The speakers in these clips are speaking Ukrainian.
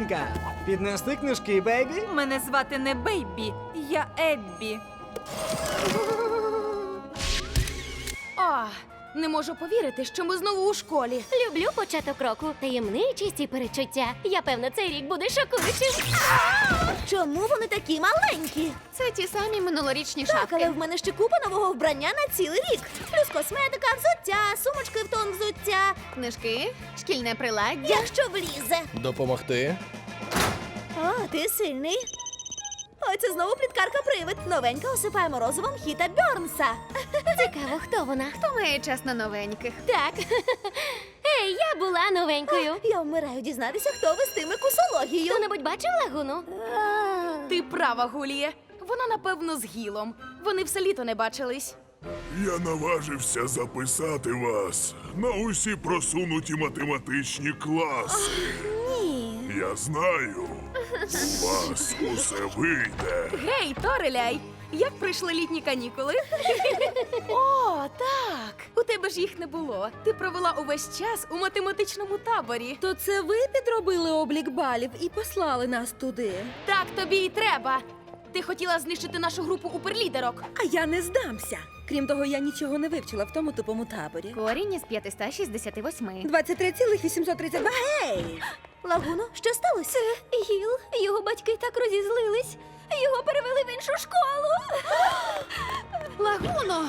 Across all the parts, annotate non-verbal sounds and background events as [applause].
новенька! Піднести книжки, бейбі? Мене звати не Бейбі, я Еббі. О, не можу повірити, що ми знову у школі. Люблю початок року, таємничість і перечуття. Я певна, цей рік буде шокуючим. Чому вони такі маленькі? Це ті самі минулорічні Так, шапки. але в мене ще купа нового вбрання на цілий рік. Плюс косметика, взуття, сумочки в тон взуття. Книжки, шкільне приладдя. Якщо влізе. Допомогти? О, ти сильний. Ой, це знову пліткарка привид. Новенька осипає морозивом хіта Бьорнса. [laughs] Цікаво, хто вона? Хто має час на новеньких? Так. [laughs] Ей, я була новенькою. Я вмираю дізнатися, хто вестиме кусологію. Хто-небудь бачив лагуну? Ти права, Гуліє. Вона, напевно, з гілом. Вони все літо не бачились. Я наважився записати вас на усі просунуті математичні класи. Ні. Я знаю, у вас усе вийде. Гей, Тореляй! Як пройшли літні канікули? [laughs] О, так! У тебе ж їх не було. Ти провела увесь час у математичному таборі. То це ви підробили облік балів і послали нас туди. Так тобі й треба. Ти хотіла знищити нашу групу уперлідерок. А я не здамся. Крім того, я нічого не вивчила в тому тупому таборі. Корінь із 568. 23,832. Гей! Лагуно, що сталося? Гіл, його батьки так розізлились. Його перевели в іншу школу. Лагуно!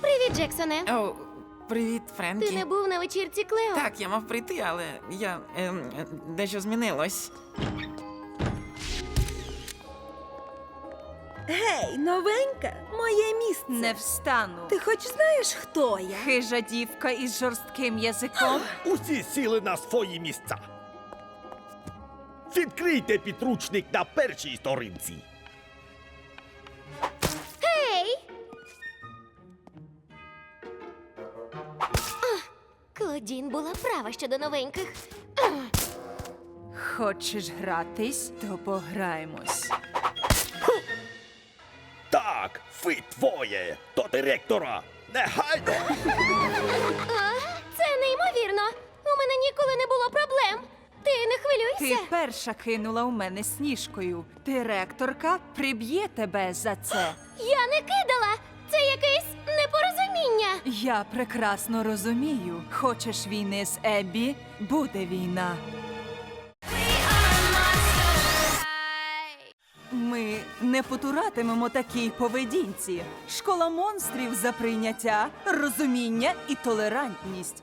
Привіт, Джексоне. О, привіт, Френкі. Ти не був на вечірці Клео? Так, я мав прийти, але я ем, е, дещо змінилось. Гей, новенька, моє місце. Не встану. Ти хоч знаєш, хто я? Хижа дівка із жорстким язиком. [gasps] Усі сіли на свої місця. Відкрийте підручник на першій сторінці. Ей! Клодін була права щодо новеньких. Хочеш гратись, то пограємось. Ви двоє до директора. Негайно! Це неймовірно. У мене ніколи не було проблем. Ти не Ти хвилюйся. перша кинула у мене сніжкою. Директорка приб'є тебе за це. Я не кидала. Це якесь непорозуміння. Я прекрасно розумію. Хочеш війни з Еббі? Буде війна. Ми не потуратимемо такій поведінці. Школа монстрів за прийняття, розуміння і толерантність.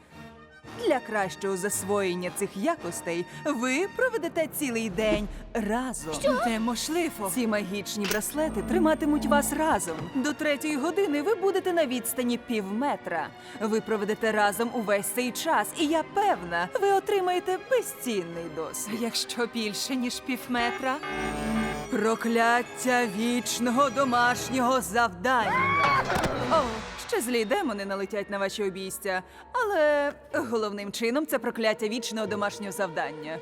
Для кращого засвоєння цих якостей ви проведете цілий день разом. Що? Неможливо. Ці магічні браслети триматимуть вас разом. До третьої години ви будете на відстані пів метра. Ви проведете разом увесь цей час, і я певна, ви отримаєте безцінний досвід. Якщо більше ніж пів метра. Прокляття вічного домашнього завдання. О, ще злі демони налетять на ваші обійстя, але головним чином це прокляття вічного домашнього завдання.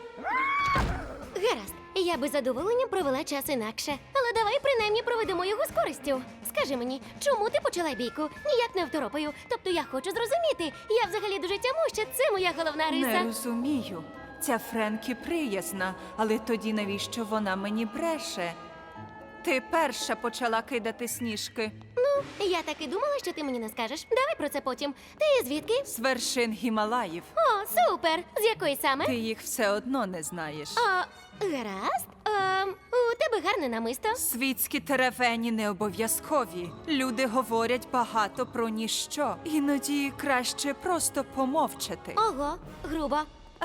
Гаразд, я би задоволенням провела час інакше. Але давай принаймні проведемо його з користю. Скажи мені, чому ти почала бійку? Ніяк не второпаю. Тобто я хочу зрозуміти. Я взагалі дуже тямуща, це моя головна Не розумію. Ця Френкі приязна, але тоді навіщо вона мені бреше? Ти перша почала кидати сніжки Ну, я так і думала, що ти мені не скажеш. Давай про це потім. Ти звідки? з вершин Гімалаїв. О, супер! З якої саме? Ти їх все одно не знаєш. А, гаразд. Ем, у тебе гарне намисто. Світські теревені не обов'язкові. Люди говорять багато про ніщо. Іноді краще просто помовчати. Ого, грубо.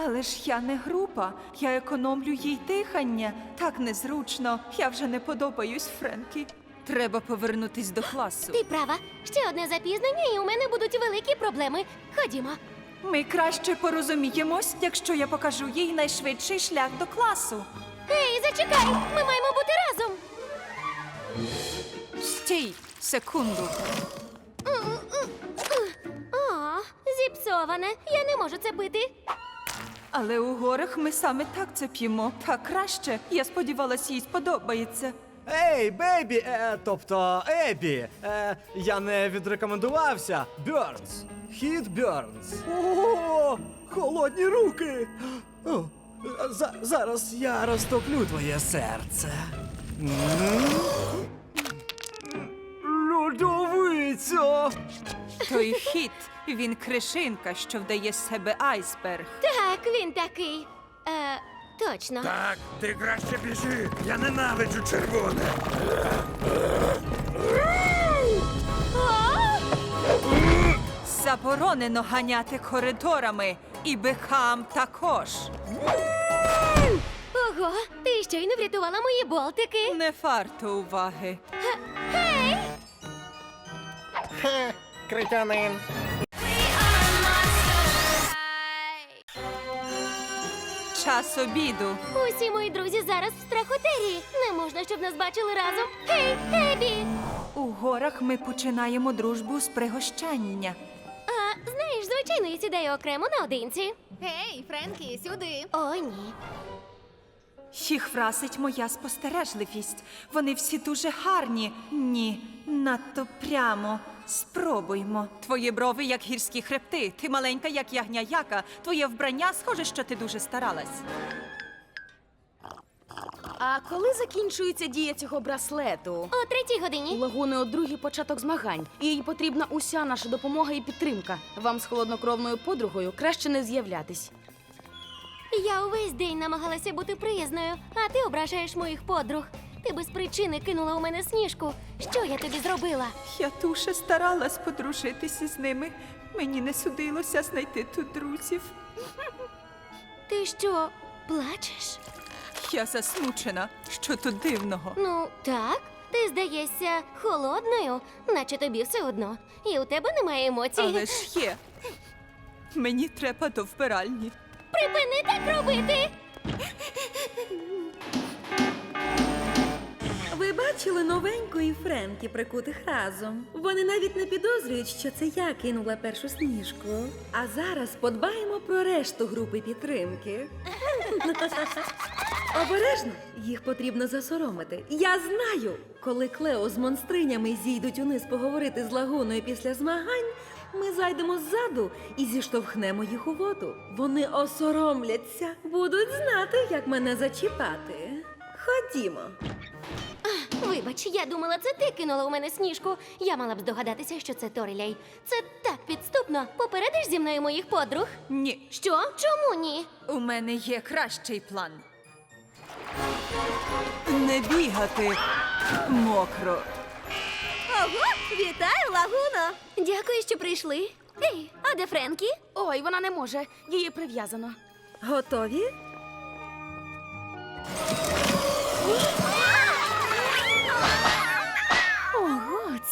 Але ж я не група. Я економлю їй дихання. Так незручно. Я вже не подобаюсь Френкі. Треба повернутись до класу. Ти права. Ще одне запізнення, і у мене будуть великі проблеми. Ходімо. Ми краще порозуміємось, якщо я покажу їй найшвидший шлях до класу. Ей, зачекай! Ми маємо бути разом. Стій, секунду. О, зіпсоване. Я не можу це пити. Але у горах ми саме так це п'ємо. Так краще. Я сподівалась, їй сподобається. Ей, бейбі, е, тобто Ебі. Е, я не відрекомендувався. Бьорнс. Хіт Бьорнс. О, холодні руки. О, За, зараз я розтоплю твоє серце. Льодовиця! Той хід, він кришинка, що вдає з себе айсберг. Так, він такий. Е, точно. Так, ти краще біжи. Я ненавиджу червоне. Заборонено ганяти коридорами і бикам також. Ого, ти щойно врятувала мої болтики. Не варто уваги. [laughs] Критянин. Час обіду. Усі мої друзі зараз в страхотерії. Не можна, щоб нас бачили разом. Гей, Ебі! У горах ми починаємо дружбу з пригощання. А, знаєш, звичайно, я сідаю окремо наодинці. Гей, Френкі, сюди. О, ні. Їх вразить моя спостережливість. Вони всі дуже гарні. Ні, надто прямо. Спробуймо. Твої брови, як гірські хребти. Ти маленька, як ягня яка. Твоє вбрання схоже, що ти дуже старалась. А коли закінчується дія цього браслету? О третій годині. лагуни от другий початок змагань. і Їй потрібна уся наша допомога і підтримка. Вам з холоднокровною подругою краще не з'являтись. Я увесь день намагалася бути приязною, а ти ображаєш моїх подруг. Ти без причини кинула у мене сніжку. Що я тобі зробила? Я дуже старалась подружитися з ними. Мені не судилося знайти тут друзів. Ти що, плачеш? Я засмучена. Що тут дивного? Ну, так. Ти здаєшся холодною, наче тобі все одно. І у тебе немає емоцій. Але ж є. Мені треба до вбиральні. Припини так робити! Ви бачили новеньку і Френкі прикутих разом. Вони навіть не підозрюють, що це я кинула першу сніжку. А зараз подбаємо про решту групи підтримки. [laughs] Обережно, їх потрібно засоромити. Я знаю, коли Клео з монстринями зійдуть униз поговорити з лагуною після змагань. Ми зайдемо ззаду і зіштовхнемо їх у воду. Вони осоромляться, будуть знати, як мене зачіпати. Ходімо. Вибач, я думала, це ти кинула у мене сніжку. Я мала б здогадатися, що це Торіляй. Це так підступно. Попередиш зі мною моїх подруг? Ні, Що? Чому ні? у мене є кращий план. Не бігати мокро. Ого, вітаю, лагуно! Дякую, що прийшли. Ей, а де Френкі? Ой, вона не може. Її прив'язано. Готові?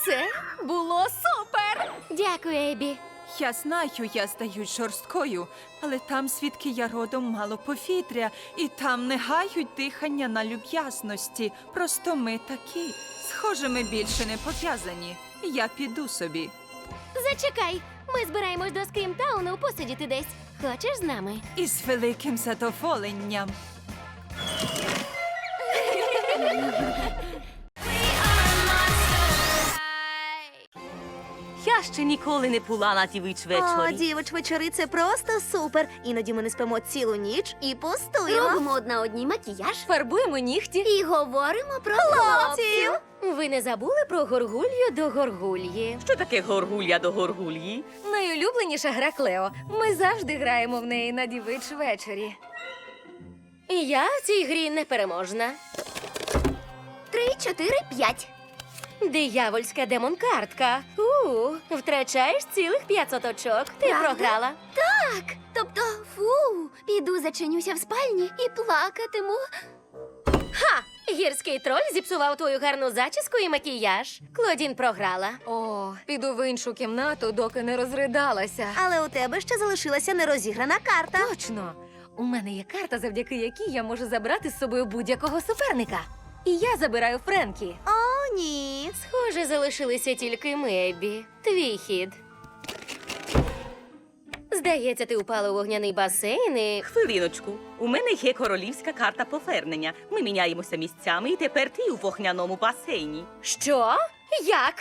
Це було супер! Дякую, Ебі. Я знаю, я здаюсь жорсткою, але там, звідки я родом, мало повітря, і там не гають дихання на люб'язності. Просто ми такі. Схоже, ми більше не пов'язані. Я піду собі. Зачекай, ми збираємось до Скрімтауну посидіти десь. Хочеш з нами? Із великим задоволенням. Ще ніколи не була на дівич О, вечорі. дівоч вечори, це просто супер. Іноді ми не спимо цілу ніч і пустуємо. Робимо одна одній макіяж Фарбуємо нігті. і говоримо про Хлопців! Ви не забули про горгулью до горгульї? Що таке горгулья до горгульї? Найулюбленіша гра Клео. Ми завжди граємо в неї на дівич вечорі. І я в цій грі непереможна. Три, чотири, п'ять. Диявольська демон-картка. У, втрачаєш цілих 500 очок. Ти програла. Так. Тобто, фу, піду зачинюся в спальні і плакатиму. Ха! Гірський троль зіпсував твою гарну зачіску і макіяж. Клодін програла. О, піду в іншу кімнату, доки не розридалася. Але у тебе ще залишилася нерозіграна карта. Точно! У мене є карта, завдяки якій я можу забрати з собою будь-якого суперника. І я забираю Френкі. О, ні. Схоже, залишилися тільки Мебі. Твій хід. Здається, ти упала у вогняний басейн і... Хвилиночку. У мене є королівська карта повернення. Ми міняємося місцями, і тепер ти у вогняному басейні. Що? Як?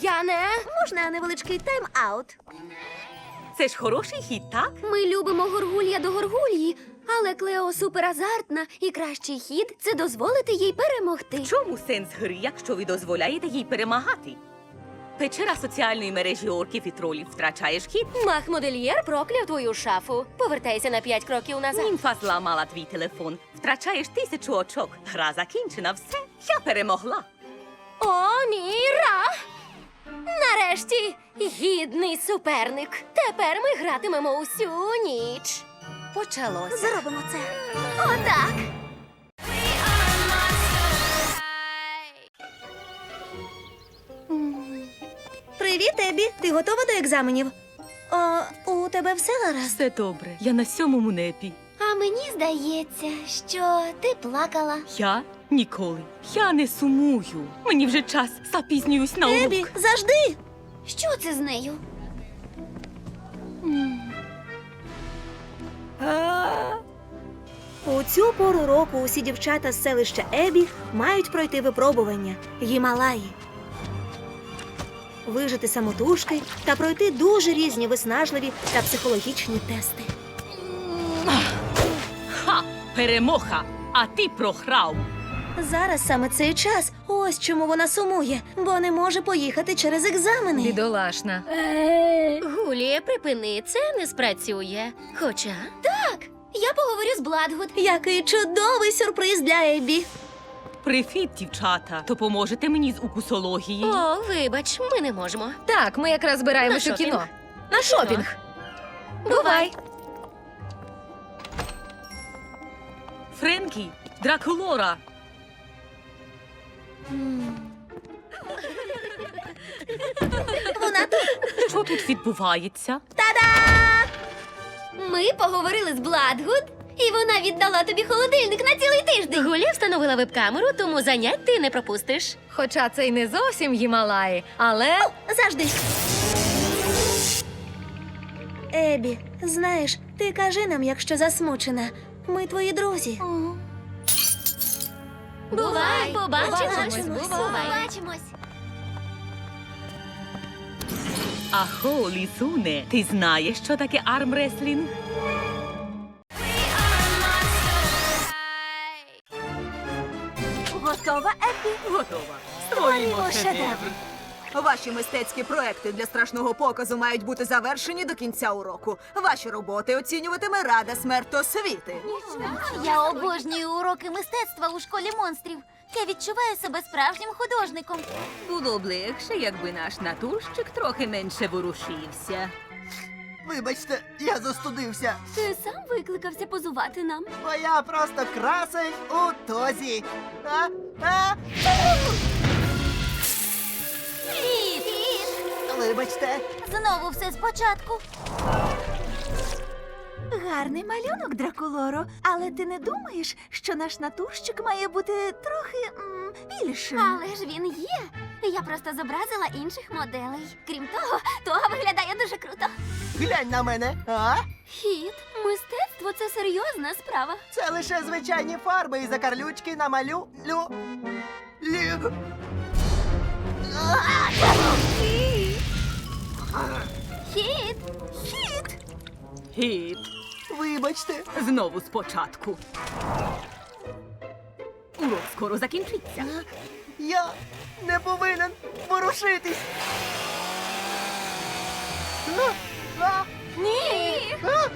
Я не. Можна невеличкий тайм-аут. Це ж хороший хід, так? Ми любимо горгулья до горгульї, але Клео суперазартна і кращий хід це дозволити їй перемогти. Чому сенс гри, якщо ви дозволяєте їй перемагати? Печера соціальної мережі орків і тролів втрачаєш хід. Мах-модельєр прокляв твою шафу. Повертайся на п'ять кроків назад. Німфа зламала твій телефон. Втрачаєш тисячу очок. Гра закінчена, все. Я перемогла. О, Міра! Нарешті гідний суперник. Тепер ми гратимемо усю ніч. Почалося. Зробимо це. Отак. Привіт, Ебі. Ти готова до екзаменів? О, у тебе все гаразд? Все добре. Я на сьомому небі. А мені здається, що ти плакала. Я ніколи. Я не сумую. Мені вже час запізнююсь на урок. Ебі, завжди. Що це з нею? У цю пору року усі дівчата з селища Ебі мають пройти випробування Гімалаї. Вижити самотужки та пройти дуже різні виснажливі та психологічні тести. Ха! Перемога! А ти програв. Зараз саме цей час. Ось чому вона сумує, бо не може поїхати через екзамени. Бідолашна. Гулія, припини, це не спрацює. Хоча так, я поговорю з Бладгуд. Який чудовий сюрприз для Ебі. Привіт, дівчата. Допоможете мені з укусології? О, вибач, ми не можемо. Так, ми якраз збираємось у кіно. На шопінг. Бувай. Френкі, Дракулора. Вона тут. Що тут відбувається? Ми поговорили з Бладгуд, і вона віддала тобі холодильник на цілий тиждень. Гулія встановила веб-камеру, тому занять ти не пропустиш. Хоча це й не зовсім Гімалаї, але Завжди. Ебі, знаєш, ти кажи нам, якщо засмучена. Ми твої друзі. Бувай, побачимось. Побачимось. Побачимось. Ахо, лісуне, ти знаєш, що таке армреслінг? Готова, Епі? Готова. Створюємо шедевр. Ваші мистецькі проекти для страшного показу мають бути завершені до кінця уроку. Ваші роботи оцінюватиме Рада смертосвіти. Я обожнюю уроки мистецтва у школі монстрів. Я відчуваю себе справжнім художником. Було б легше, якби наш натурщик трохи менше ворушився. Вибачте, я застудився, Ти сам викликався позувати нам. бо я просто красень у тозі. А? А? Вибачте, Знову все спочатку. Гарний малюнок, Дракулоро. Але ти не думаєш, що наш натурщик має бути трохи м, більшим? Але ж він є. Я просто зобразила інших моделей. Крім того, того виглядає дуже круто. глянь на мене. А? Хід, мистецтво це серйозна справа. Це лише звичайні фарби і закарлючки намалю. Лю. Лю. Хід, Гід, Вибачте. знову спочатку. Урок скоро закінчиться. Я не повинен ворушитись. А? А? ні. А?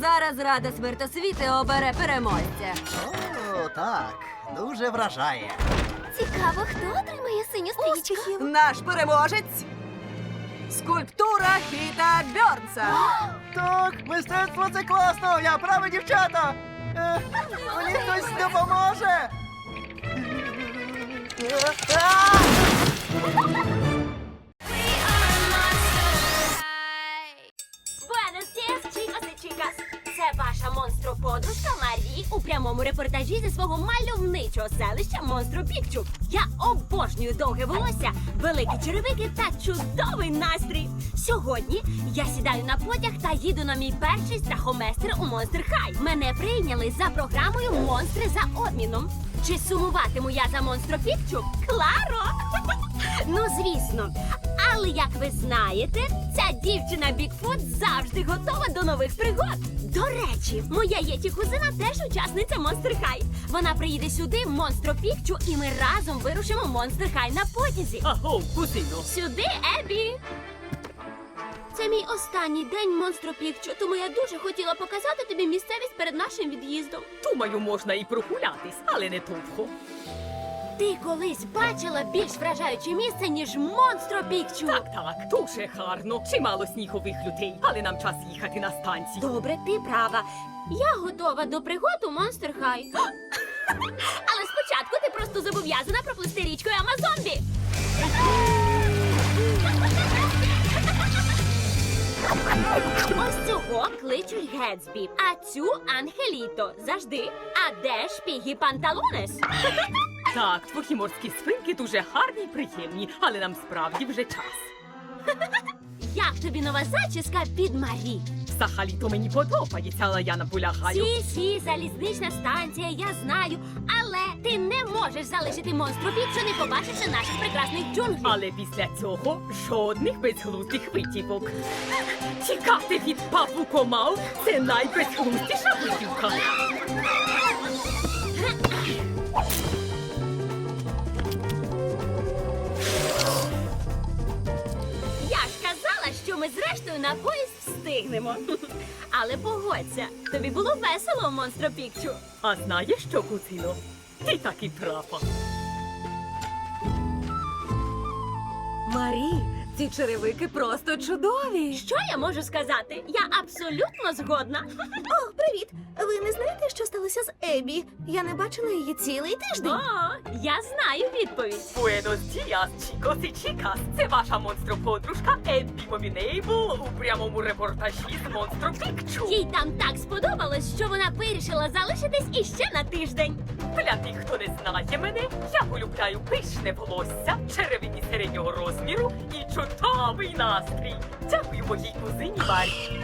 Зараз Рада смертосвіти обере переможця. О, так. Дуже вражає. Цікаво, хто отримає синю стрічку. Наш переможець. Скульптура Хіта Бьорнса. Так, мистецтво це класно! Я правий, дівчата! Е, Мені хтось допоможе! Е, [laughs] а! Це ваша монстроподружка Марі у прямому репортажі зі свого мальовничого селища Монстро Пікчу. Я обожнюю довге волосся, великі черевики та чудовий настрій. Сьогодні я сідаю на потяг та їду на мій перший страхоместр у Монстр Хай. Мене прийняли за програмою Монстри за обміном. Чи сумуватиму я за Монстро Пікчу? Кларо! [laughs] Ну, звісно. Але як ви знаєте, ця дівчина Бікфут завжди готова до нових пригод. До речі, моя єті кузина теж учасниця Монстр Хай. Вона приїде сюди, в Монстро Пікчу, і ми разом вирушимо Монстр Хай на потязі. Аго, кузино. Сюди, Ебі! Це мій останній день Монстро Пікчу, тому я дуже хотіла показати тобі місцевість перед нашим від'їздом. Думаю, можна і прогулятись, але не довго. Ти колись бачила більш вражаюче місце, ніж Монстро Пікчу. Так, так, дуже гарно. Чимало снігових людей, але нам час їхати на станцію. Добре, ти права. Я готова до пригод у Монстер Хай. [gasps] Але спочатку ти просто зобов'язана проплисти річкою Амазонбі. [laughs] Ось цього кличуть Гетсбі, а цю Ангеліто. Завжди. А де ж Пігі Панталонес? [laughs] Так, твої морські свинки дуже гарні й приємні, але нам справді вже час. [laughs] Як тобі нова зачіска під Марі? Взагалі-то мені подобається, але я наполягаю. Сі, сі, залізнична станція, я знаю. Але ти не можеш залишити монстру Пікчу, не побачивши наших прекрасних джунглів. Але після цього жодних безглуздих витівок. Тікати від павукомав – це найбезглуздіша витівка. Ми зрештою на поїзд встигнемо. [laughs] Але погодься, тобі було весело у монстро Пікчу. А знаєш що, кузино? Ти так і трапа. Марі, ці черевики просто чудові. Що я можу сказати? Я абсолютно згодна. О, привіт! Ви не знаєте, що Ебі? Я не бачила її цілий тиждень. О, я знаю відповідь. Буенос діас, чікос і чікас. Це ваша монстроподружка Еббі Мобінейбл у прямому репортажі з Монстро Пікчу. Їй там так сподобалось, що вона вирішила залишитись іще на тиждень. Для тих, хто не знає мене, я полюбляю пишне волосся, черевині середнього розміру і чудовий настрій. Дякую моїй кузині Марі.